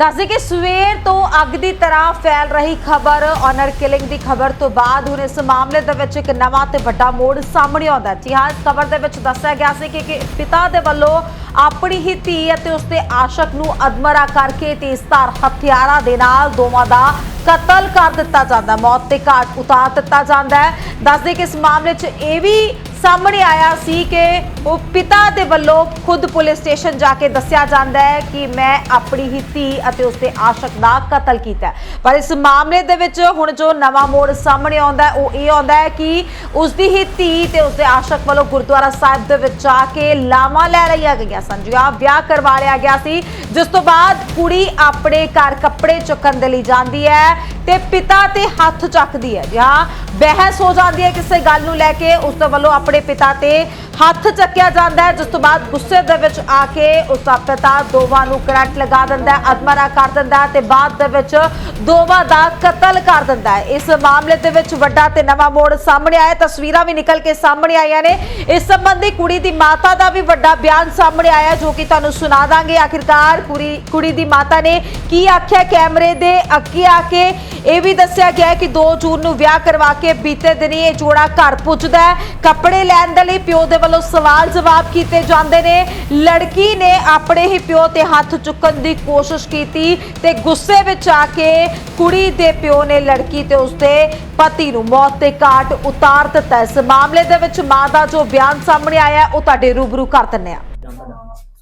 ਦੱਸਦੇ ਕਿ ਸਵੇਰ ਤੋਂ ਅੱਗ ਦੀ ਤਰ੍ਹਾਂ ਫੈਲ ਰਹੀ ਖਬਰ ਔਨਰ ਕਿਲਿੰਗ ਦੀ ਖਬਰ ਤੋਂ ਬਾਅਦ ਹੁਣ ਇਸ ਮਾਮਲੇ ਦੇ ਵਿੱਚ ਇੱਕ ਨਵਾਂ ਤੇ ਵੱਡਾ ਮੋੜ ਸਾਹਮਣੇ ਆਉਂਦਾ ਜੀ ਹਾਂ, ਇਸ ਖਬਰ ਦੇ ਵਿੱਚ ਦੱਸਿਆ ਗਿਆ ਸੀ ਕਿ ਪਿਤਾ ਦੇ ਵੱਲੋਂ ਆਪਣੀ ਹੀ ਧੀ ਅਤੇ ਉਸਦੇ ਆਸ਼ਕ ਨੂੰ ਅਦਮਰਾ ਕਰਕੇ ਤੇਜ਼ਧਾਰ ਹਥਿਆਰਾਂ ਦੇ ਨਾਲ ਦੋਵਾਂ ਦਾ ਕਤਲ ਕਰ ਦਿੱਤਾ ਜਾਂਦਾ ਮੌਤ 'ਤੇ ਘਾਟ ਉਤਾਰ ਦਿੱਤਾ ਜਾਂਦਾ ਹੈ। ਦੱਸਦੇ ਕਿ ਇਸ ਮਾਮਲੇ 'ਚ ਇਹ ਵੀ ਸਾਹਮਣੇ ਆਇਆ ਸੀ ਕਿ ਉਹ ਪਿਤਾ ਦੇ ਵੱਲੋਂ ਖੁਦ ਪੁਲਿਸ ਸਟੇਸ਼ਨ ਜਾ ਕੇ ਦੱਸਿਆ ਜਾਂਦਾ ਹੈ ਕਿ ਮੈਂ ਆਪਣੀ ਹੀ ਧੀ ਅਤੇ ਉਸਦੇ ਆਸ਼ਕ ਦਾ ਕਤਲ ਕੀਤਾ ਪਰ ਇਸ ਮਾਮਲੇ ਦੇ ਵਿੱਚ ਹੁਣ ਜੋ ਨਵਾਂ ਮੋੜ ਸਾਹਮਣੇ ਆਉਂਦਾ ਹੈ, ਉਹ ਇਹ ਆਉਂਦਾ ਹੈ ਕਿ ਉਸਦੀ ਹੀ ਧੀ ਤੇ ਉਸਦੇ ਆਸ਼ਕ ਵੱਲੋਂ ਗੁਰਦੁਆਰਾ ਸਾਹਿਬ ਦੇ ਵਿੱਚ ਜਾ ਕੇ ਲਾਵਾਂ ਲੈ ਲਈਆਂ ਗਈਆਂ ਸਨ। ਜੀ ਹਾਂ, ਵਿਆਹ ਕਰਵਾ ਲਿਆ ਗਿਆ ਸੀ। ਜਿਸ ਤੋਂ ਬਾਅਦ ਕੁੜੀ ਆਪਣੇ ਘਰ ਕੱਪੜੇ ਚੁੱਕਣ ਦੇ ਲਈ ਜਾਂਦੀ ਹੈ ਤੇ ਪਿਤਾ ਤੇ ਹੱਥ ਚੱਕਦੀ ਹੈ। ਜਾਂ ਬਹਿਸ ਹੋ ਜਾਂਦੀ ਹੈ ਕਿਸੇ ਗੱਲ ਨੂੰ ਲੈ ਕੇ। ਉਸ ਦੇ ਵੱਲੋਂ ਆਪਣੇ ਪਿਤਾ ਤੇ ਹੱਥ ਚੱਕ ਚੱਕਿਆ ਜਾਂਦਾ ਹੈ, ਜਿਸ ਤੋਂ ਬਾਅਦ ਗੁੱਸੇ ਦੇ ਵਿੱਚ ਆ ਕੇ ਉਸ ਦਾ ਪਿਤਾ ਦੋਵਾਂ ਨੂੰ ਕਰੰਟ ਲਗਾ ਦਿੰਦਾ ਹੈ ਅਦਮਰਾ ਕਰ ਦਿੰਦਾ ਹੈ ਤੇ ਬਾਅਦ ਦੇ ਵਿੱਚ ਦੋਵਾਂ ਦਾ ਕਤਲ ਕਰ ਦਿੰਦਾ ਹੈ। ਇਸ ਮਾਮਲੇ ਦੇ ਵਿੱਚ ਵੱਡਾ ਤੇ ਨਵਾਂ ਮੋੜ ਸਾਹਮਣੇ ਆਇਆ ਤਸਵੀਰਾਂ ਵੀ ਨਿਕਲ ਕੇ ਸਾਹਮਣੇ ਆਈਆਂ ਨੇ। ਇਸ ਸੰਬੰਧੀ ਕੁੜੀ ਦੀ ਮਾਤਾ ਦਾ ਵੀ ਵੱਡਾ ਬਿਆਨ ਸਾਹਮਣੇ ਆਇਆ ਜੋ ਕਿ ਤੁਹਾਨੂੰ ਸੁਣਾ ਦਾਂਗੇ। ਆਖਿਰਕਾਰ ਕੁੜੀ ਕੁੜੀ ਦੀ ਮਾਤਾ ਨੇ ਕੀ ਆਖਿਆ ਕੈਮਰੇ ਦੇ ਅੱਗੇ ਆ ਕੇ? ਇਹ ਵੀ ਦੱਸਿਆ ਗਿਆ ਕਿ 2 ਜੂਨ ਨੂੰ ਵਿਆਹ ਕਰਵਾ ਕੇ ਬੀਤੇ ਦਿਨੀ ਇਹ ਜੋੜਾ ਘਰ ਪੁੱਜਦਾ ਹੈ। ਕੱਪੜੇ ਲੈਣ ਦੇ ਲਈ ਪਿਓ ਦੇ ਵੱਲੋਂ ਸਵਾਲ ਜਵਾਬ ਕੀਤੇ ਜਾਂਦੇ ਨੇ। ਲੜਕੀ ਨੇ ਆਪਣੇ ਹੀ ਪਿਓ ਤੇ ਹੱਥ ਚੁੱਕਣ ਦੀ ਕੋਸ਼ਿਸ਼ ਕੀਤੀ ਤੇ ਗੁੱਸੇ ਵਿੱਚ ਆ ਕੇ ਕੁੜੀ ਦੇ ਪਿਓ ਨੇ ਲੜਕੀ ਤੇ ਉਸਦੇ ਪਤੀ ਨੂੰ ਮੌਤ ਤੇ ਘਾਟ ਉਤਾਰ ਦਿੱਤਾ ਇਸ ਮਾਮਲੇ ਦੇ ਵਿੱਚ ਮਾਂ ਦਾ ਜੋ ਬਿਆਨ ਸਾਹਮਣੇ ਆਇਆ, ਉਹ ਤੁਹਾਡੇ ਰੂਬਰੂ ਕਰ ਦਿੰਨੇ ਆ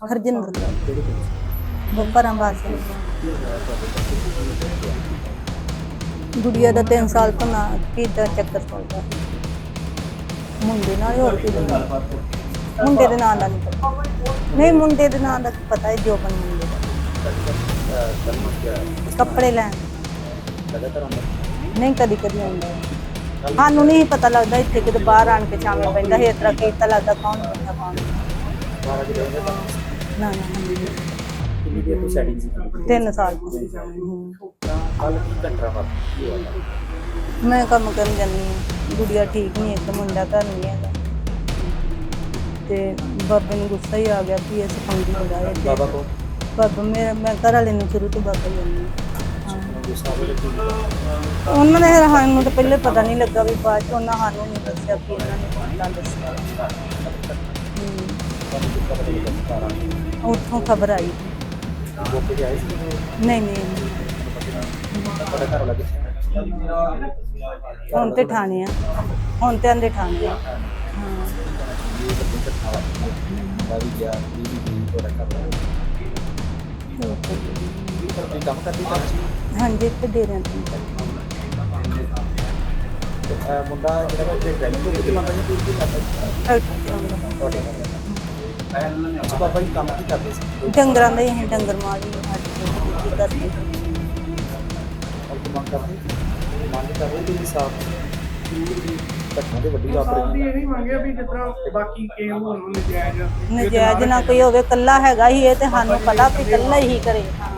ਹਰਜਿੰਦਰ ਕੌਰ। ਵਾਸਤੇ ਗੁੜੀਆ ਦਾ 3 ਸਾਲ ਤੋਂ ਨਾ ਕਿਦਾਂ ਚੱਕਰ ਚੱਲਦਾ ਮੁੰਡੇ ਨਾਲ ਹੀ ਹੋਰ ਕੀ ਬੰਦਾ ਮੁੰਡੇ ਦੇ ਨਾਂ ਦਾ ਨਹੀਂ ਪਤਾ। ਨਹੀਂ ਮੁੰਡੇ ਦੇ ਨਾਂ ਦਾ ਪਤਾ ਹੈ ਜੋਬਨ ਮੁੰਡੇ ਦਾ। ਕੱਪੜੇ ਲੈਣ। ਨਹੀਂ ਕਦੀ ਕਦੀ ਆਉਂਦਾ। ਹੈ। ਸਾਨੂੰ ਨਹੀਂ ਪਤਾ ਲੱਗਦਾ ਇੱਥੇ ਕਿਤੇ ਬਾਹਰ ਆਣ ਕੇ ਛਾਵੇਂ ਪੈਂਦਾ। ਹੈ ਇਸ ਤਰ੍ਹਾਂ ਕੀਤਾ ਲੱਗਦਾ ਕੌਣ ਬੰਦਾ ਕੌਣ। ਨਾ ਨਾ। ਤੋਂ ਤਿੰਨ ਸਾਲ ਤੋਂ। ਕੱਲ ਕੀ ਘਟਨਾ ਵਾਪਰੀ? ਹੋਇਆ? ਮੈਂ ਕੰਮ ਕਰਨ ਜਾਂਦੀ ਹਾਂ। ਗੁੜੀਆ ਠੀਕ ਨਹੀਂ ਇੱਕ ਮੁੰਡਾ ਘਰ ਨਹੀਂ ਹੈਗਾ। ਤੇ ਬਾਬੇ ਨੂੰ ਗੁੱਸਾ ਹੀ ਆ ਗਿਆ ਕਿ ਇਹ ਸਫੰਗੀ ਹੋ ਗਿਆ ਤੇ ਬਾਬਾ ਕੋ ਬਾਬਾ ਮੇਰਾ ਮੈਂ ਘਰ ਵਾਲੇ ਨੂੰ ਸ਼ੁਰੂ ਤੋਂ ਬਾਬਾ ਜਾਂਦੀ ਗੁੱਸਾ ਵੇਲੇ ਕੀ ਕੀਤਾ? ਉਹਨਾਂ ਨੇ ਸਾਨੂੰ ਤਾਂ ਪਹਿਲੇ ਪਤਾ ਨਹੀਂ ਲੱਗਾ ਵੀ ਬਾਅਦ ਚ ਉਹਨਾਂ ਸਾਨੂੰ ਨਹੀਂ ਦੱਸਿਆ ਕਿ ਇਹਨਾਂ ਨੇ ਕਿੱਦਾਂ ਦੱਸਿਆ। ਹਮ, ਤੁਹਾਨੂੰ ਪਤਾ ਕਿ ਘਰ ਆ ਗਏ? ਉੱਥੋਂ ਖਬਰ ਆਈ। ਮੌਕੇ ਤੇ ਆਏ ਸੀ? ਨਹੀਂ ਨਹੀਂ। ਤੁਹਾਡਾ ਘਰ ਵਾਲਾ ਕਿੱਥੇ ਹੁਣ ਤੇ ਠਾਣੇ ਆ। ਹੁਣ ਤੇ ਆਂਦੇ ਠਾਣੇ ਆ। ਹਾਂ। ਇਹ ਵੱਡੀ ਘਟਨਾ ਵਾਪਰੀ ਮੈਂ ਵੀ ਗਿਆ ਵੀ ਵੀ ਗਈ ਤੁਹਾਡਾ ਘਰ ਵਾਲਾ ਤੁਸੀਂ ਕੰਮ ਕਰਦੀ ਤਾਂ ਸੀ ਹਾਂਜੀ, ਇੱਥੇ ਦੇ ਰਹੇ ਹਾਂ ਤੇ ਇਹ ਮੁੰਡਾ ਜਿਹੜਾ ਇੱਥੇ ਡਰਾਈਵਿੰਗ ਤੋਂ ਕਿਤੇ ਮੰਗਦਾ ਜੀ ਕੀ ਕਰਦਾ ਸੀ? ਤੁਹਾਡੇ ਨਾਲ ਅੱਛਾ ਬਾਬਾ ਜੀ ਕੰਮ ਕੀ ਕਰਦੇ ਸੀ ਡੰਗਰਾਂ ਦੇ ਅਸੀਂ ਡੰਗਰ ਮਾਰੀ ਕੀ ਕਰਦੇ? ਮੰਗ ਕਰਦੇ ਮੰਗ ਕਰਦੇ ਕਿ ਇਨਸਾਫ ਘਟਨਾ ਤੇ ਵੱਡੀ ਵਾਪਰ ਸਾਡੀ ਗਈ ਇਹ ਨਹੀਂ ਮੰਗਿਆ ਵੀ ਜਿਸ ਤਰ੍ਹਾਂ ਬਾਕੀ ਕੇ ਹੋਣ ਨੂੰ ਨਜਾਇਜ਼ ਨਜਾਇਜ਼ ਨਾ ਕੋਈ ਹੋਵੇ ਕੱਲਾ ਹੈਗਾ ਹੀ ਇਹ ਤੇ ਸਾਨੂੰ ਪਤਾ ਵੀ ਕੱਲਾ ਹੀ ਕਰੇ। ਹਾਂ।